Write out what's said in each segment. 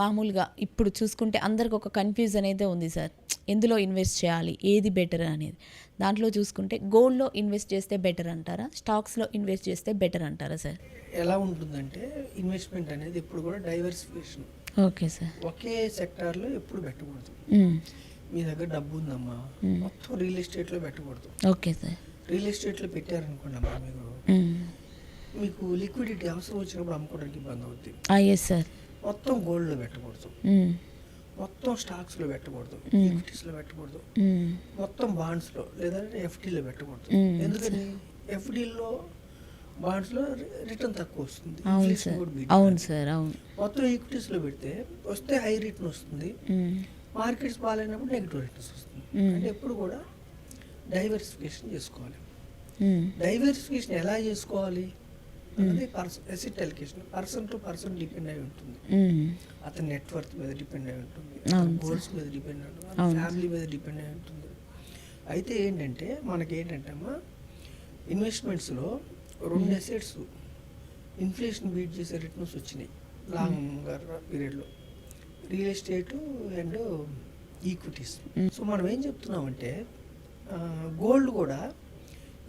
మామూలుగా ఇప్పుడు చూసుకుంటే అందరికి ఒక కన్ఫ్యూజన్ అయితే ఉంది సార్. ఎందులో ఇన్వెస్ట్ చేయాలి? ఏది బెటర్ అనేది? దాంట్లో చూసుకుంటే గోల్డ్లో ఇన్వెస్ట్ చేస్తే బెటర్ అంటారా? స్టాక్స్లో ఇన్వెస్ట్ చేస్తే బెటర్ అంటారా సార్? ఎలా ఉంటుందంటే ఇన్వెస్ట్మెంట్ అనేది ఎప్పుడు కూడా డైవర్సిఫికేషన్ ఓకే సార్. ఒకే సెక్టార్లో ఎప్పుడు పెట్టకూడదు. మీ దగ్గర డబ్బు ఉందమ్మా మ్మ్. మొత్తం రియల్ ఎస్టేట్లో పెట్టకూడదు. Okay sir. రియల్ ఎస్టేట్లో పెట్టారనుకోండి అమ్మా మీరు. మీకు లిక్విడిటీ అవసరం వచ్చినప్పుడు అమ్ముకోవడానికి ఇబ్బంది అవుతుంది సార్ మొత్తం గోల్డ్లో పెట్టకూడదు. మొత్తం స్టాక్స్లో పెట్టకూడదు. ఈక్విటీస్లో పెట్టకూడదు. మొత్తం బాండ్స్లో లేదంటే ఎఫ్డీలో పెట్టకూడదు. ఎందుకని ఎఫ్డీలో బాండ్స్లో రిటర్న్ తక్కువ వస్తుంది అవును సార్ అవును మొత్తం ఈక్విటీస్లో పెడితే వస్తే హై రిటర్న్ వస్తుంది. మార్కెట్స్ బాగాలేనప్పుడు నెగిటివ్ రిటర్న్స్ వస్తుంది. అంటే ఎప్పుడు కూడా డైవర్సిఫికేషన్ చేసుకోవాలి. డైవర్సిఫికేషన్ ఎలా చేసుకోవాలి అన్నది person asset allocation person to person depend అయి ఉంటుంది. మ్మ్. అతని నెట్వర్క్ మీద డిపెండ్ అయి ఉంటుంది. గోల్స్ మీద డిపెండ్ అయి ఉంటుంది. ఫ్యామిలీ మీద డిపెండ్ అయి ఉంటుంది. అయితే ఏంటంటే మనకి ఏంటంటే అమ్మా ఇన్వెస్ట్మెంట్స్లో రెండు అసెట్స్ ఇన్ఫ్లేషన్ బీట్ చేసే రిటర్న్స్ వచ్చినాయి. లాంగ్ పీరియడ్లో real estate and equities. So మనం ఏం చెప్తున్నామంటే గోల్డ్ కూడా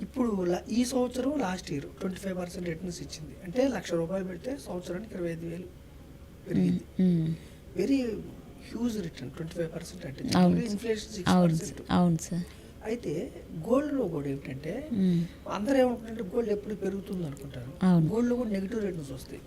ఇప్పుడు ఈ సంవత్సరం last year twenty five percent returns ఇచ్చింది. అంటే లక్ష రూపాయలు పెడితే సంవత్సరానికి ఇరవై ఐదు వేలు పెరిగింది. Very huge return twenty five percent అంటే. Inflation six percent. అవును సార్. అయితే గోల్డ్లో కూడా ఏంటంటే. అందరూ ఏమనుకుంటే గోల్డ్ ఎప్పుడు పెరుగుతుంది అనుకుంటారు. గోల్డ్లో కూడా నెగిటివ్ రిటర్న్స్ వస్తాయి.